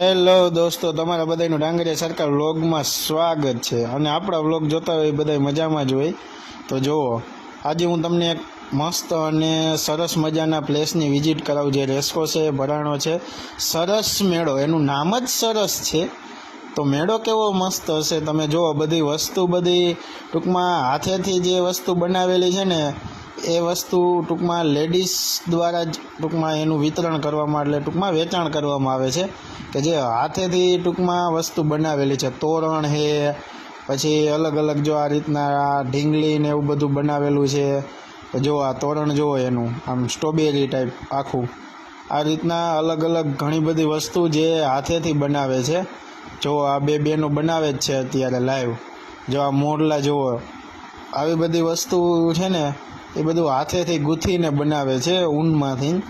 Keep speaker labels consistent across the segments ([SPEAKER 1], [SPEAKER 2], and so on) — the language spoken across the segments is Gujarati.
[SPEAKER 1] હેલો દોસ્તો, તમારા બધાનું ડાંગરિયા સરકાર વ્લોગમાં સ્વાગત છે. અને આપણા વ્લોગ જોતા હોય બધા મજામાં જ હોય. તો જુઓ, આજે હું તમને એક મસ્ત અને સરસ મજાના પ્લેસની વિઝિટ કરાવું. જે રેસ્કો છે, ભરાણો છે, સરસ મેળો. એનું નામ જ સરસ છે. તો મેળો કેવો મસ્ત હશે? તમે જુઓ, બધી વસ્તુ બધી ટૂંકમાં હાથેથી જે વસ્તુ બનાવેલી છે ને એ વસ્તુ ટૂંકમાં લેડીઝ દ્વારા જ ટૂંકમાં એનું વિતરણ કરવામાં એટલે ટૂંકમાં વેચાણ કરવામાં આવે છે કે જે હાથેથી ટૂંકમાં વસ્તુ બનાવેલી છે. તોરણ છે, પછી અલગ અલગ જો આ રીતના ઢીંગલી ને એવું બધું બનાવેલું છે જો આ તોરણ જુઓ એનું, આમ સ્ટ્રોબેરી ટાઈપ આખું, આ રીતના અલગ અલગ ઘણી બધી વસ્તુ જે હાથેથી બનાવે છે. જો આ બે બેનો બનાવે જ છે અત્યારે લાઈવ જો આ મોરલા જુઓ, આવી બધી વસ્તુ છે ને એ બધું હાથેથી ગૂંથીને બનાવે છે ઊનમાંથી.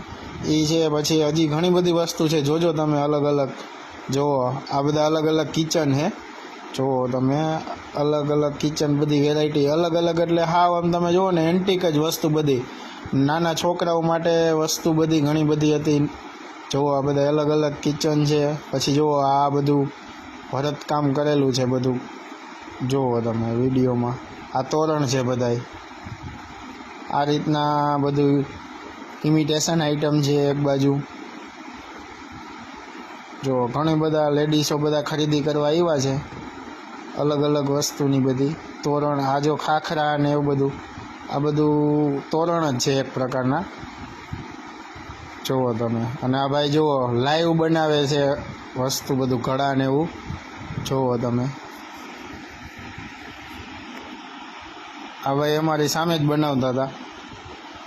[SPEAKER 1] એ છે પછી હજી ઘણી બધી વસ્તુ છે. જોજો તમે અલગ અલગ. જુઓ, આ બધા અલગ અલગ કિચન છે જુઓ તમે, અલગ અલગ કિચન બધી વેરાયટી અલગ અલગ એટલે હાવ આમ તમે જુઓ ને એન્ટિક જ વસ્તુ બધી. નાના છોકરાઓ માટે વસ્તુ બધી ઘણી બધી હતી. જુઓ, આ બધા અલગ અલગ કિચન છે. પછી જુઓ, આ બધું ભરતકામ કરેલું છે બધું. જુઓ તમે વિડીયોમાં. આ તોરણ છે બધાય. આ રીતના બધું ઇમિટેશન આઇટમ છે એક બાજુ. જો ઘણી બધા લેડીસો બધા ખરીદી કરવા આવ્યા છે. અલગ અલગ વસ્તુની બધી. તોરણ, આ જો ખાખરા ને એવું બધું. આ બધું તોરણ જ છે એક પ્રકારના. જુઓ તમે. અને આ ભાઈ જુઓ લાઈવ બનાવે છે વસ્તુ બધું, ઘડા ને એવું. જુઓ તમે. આ ભાઈ અમારી સામે જ બનાવતા હતા.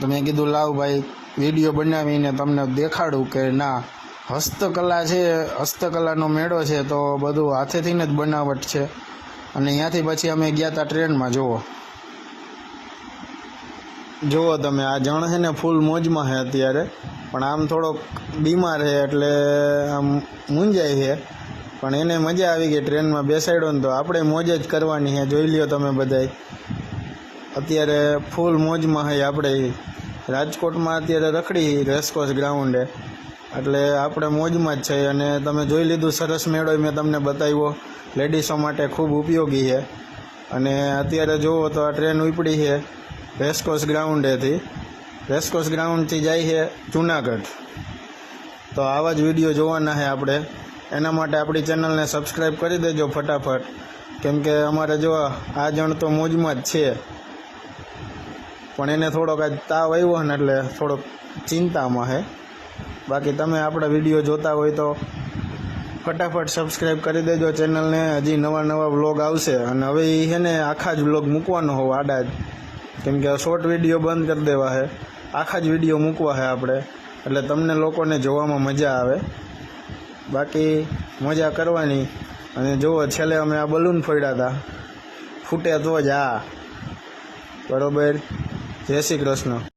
[SPEAKER 1] તો મેં કીધું, લાવ ભાઈ વીડિયો બનાવીને તમને દેખાડું કે ના, હસ્તકલા છે, હસ્તકલાનો મેળો છે, તો બધું હાથેથીને જ બનાવટ છે. અને ત્યાંથી પછી અમે ગયા હતા ટ્રેનમાં, જુઓ. જુઓ તમે, આ જણ છે ને ફૂલ મોજમાં છે અત્યારે, પણ આમ થોડોક બીમાર છે એટલે આમ મૂંઝાય છે. પણ એને મજા આવી ગઈ ટ્રેનમાં બેસાડ્યો ને તો આપણે મોજ જ કરવાની છે. જોઈ લ્યો તમે બધાય. અત્યારે ફૂલ મોજમાં હઈ આપણે. રાજકોટમાં અત્યારે રખડી રેસકોર્સ ગ્રાઉન્ડે. એટલે આપણે મોજમાં જ છે અને તમે જોઈ લીધું સરસ મેળો મેં તમને બતાવ્યો. લેડીસો માટે ખૂબ ઉપયોગી છે. અને અત્યારે જુઓ તો આ ટ્રેન ઉપડી છે રેસકોર્સ ગ્રાઉન્ડેથી. રેસકોર્સ ગ્રાઉન્ડથી જાય છે જુનાગઢ. તો આવા જ વીડિયો જોવાના છે આપણે. એના માટે આપણી ચેનલને સબસ્ક્રાઈબ કરી દેજો ફટાફટ. કેમ કે અમારે જો આ જણ તો મોજમાં જ છે. પણ એને થોડોક આજ તાવ આવ્યો ને એટલે થોડોક ચિંતામાં છે. બાકી તમે આપણા વીડિયો જોતા હોય તો ફટાફટ સબસ્ક્રાઈબ કરી દેજો ચેનલને. હજી નવા નવા વ્લોગ આવશે અને હવે એ છે ને આખા જ વ્લોગ મૂકવાનો હોવ આડા જ. કેમ કે શોર્ટ વીડિયો બંધ કરી દેવા છે. આખા જ વીડિયો મૂકવા છે આપણે. એટલે તમને લોકોને જોવામાં મજા આવે. બાકી મજા કરવાની. અને જુઓ છેલ્લે અમે આ બલૂન ફોડ્યા હતા. ફૂટે તો જ આ. બરોબર? જય શ્રી કૃષ્ણ.